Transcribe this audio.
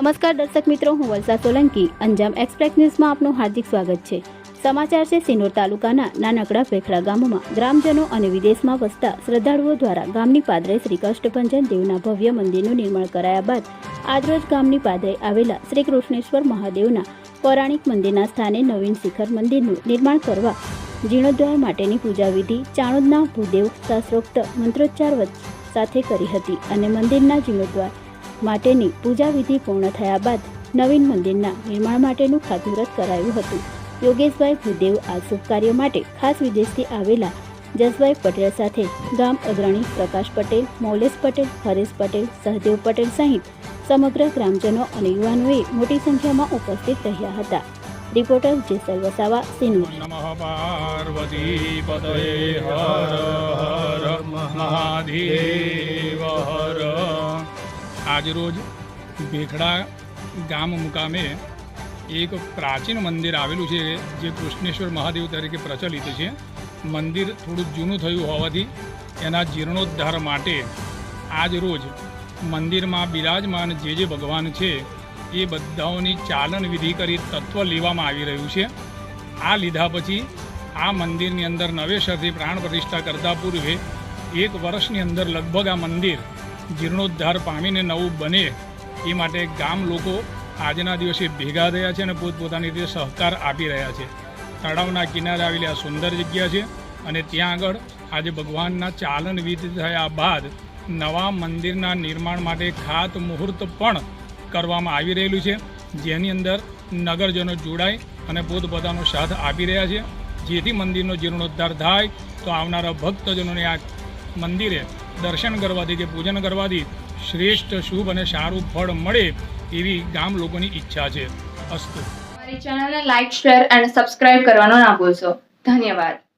નમસ્કાર દર્શક મિત્રો, હું વલસા સોલંકી. અંજામ એક્સપ્રેસ ન્યૂઝમાં આપનું હાર્દિક સ્વાગત છે. સમાચાર છે, સિનોર તાલુકાના નાનકડા ભેખડા ગામમાં. ગ્રામજનો અને વિદેશમાં વસતા શ્રદ્ધાળુઓ દ્વારા ગામની પાદરે શ્રી કષ્ટભંજન દેવના ભવ્ય મંદિરનું નિર્માણ કરાયા બાદ, આજરોજ ગામની પાદરે આવેલા શ્રી કૃષ્ણેશ્વર મહાદેવના પૌરાણિક મંદિરના સ્થાને નવીન શિખર મંદિરનું નિર્માણ કરવા, જીર્ણોદ્ધાર માટેની પૂજા વિધિ ચાણોદના ભૂદેવ શાસ્ત્રોક્ત મંત્રોચ્ચાર સાથે કરી હતી અને મંદિરના જીર્ણોદ્ધાર માટેની પૂજા વિધિ પૂર્ણ થયા બાદ નવીન મંદિરના નિર્માણ માટેનું ખાતમુહૂર્ત કરાયું હતું. યોગેશભાઈ ભૂદેવ આ શુભ કાર્ય માટે ખાસ વિદેશથી આવેલા જસભાઈ પટેલ સાથે ગામ અગ્રણી પ્રકાશ પટેલ, મૌલેશ પટેલ, હરેશ પટેલ, સહદેવ પટેલ સહિત સમગ્ર ગ્રામજનો અને યુવાનોએ મોટી સંખ્યામાં ઉપસ્થિત રહ્યા હતા. રિપોર્ટર જેસલ વસાવા સિંહ નમઃ પાર્વતી પદયે હર હર મહાદેવ. આજરોજ ભેખડા ગામ મુકામે એક પ્રાચીન મંદિર આવેલું છે જે કૃષ્ણેશ્વર મહાદેવ તરીકે પ્રચલિત છે મંદિર થોડું જૂનું થયું હોવાથી એના જીર્ણોદ્ધાર માટે આજ રોજ મંદિરમાં બિરાજમાન જે જે ભગવાન છે એ બધાઓની ચાલન વિધિ કરી તત્વ લેવામાં આવી રહ્યું છે. આ લીધા પછી આ મંદિરની અંદર નવેસરથી પ્રાણ પ્રતિષ્ઠા કરતા પૂર્વે એક વર્ષની અંદર લગભગ આ મંદિર જીર્ણોદ્ધાર પામીને નવું બને, એ માટે ગામ લોકો આજના દિવસે ભેગા થયા છે અને પોતપોતાની રીતે સહકાર આપી રહ્યા છે. તળાવના કિનારે આવેલી આ સુંદર જગ્યા છે અને ત્યાં આગળ આજે ભગવાનના ચાલન વિધિ થયા બાદ નવા મંદિરના નિર્માણ માટે ખાત મુહૂર્ત પણ કરવામાં આવી રહેલું છે. જેની અંદર નગરજનો જોડાય અને પોતપોતાનો સાથ આપી રહ્યા છે. જેથી મંદિરનો જીર્ણોદ્ધાર થાય તો આવનારા ભક્તજનોને આ મંદિરે દર્શન કરવાથી કે પૂજન કરવાથી શ્રેષ્ઠ શુભ અને સારું ફળ મળે એવી ગામ લોકોની ઈચ્છા છે. અસ્તુ. અમારી ચેનલને લાઈક શેર અને સબસ્ક્રાઇબ કરવાનો ના ભૂલશો. ધન્યવાદ.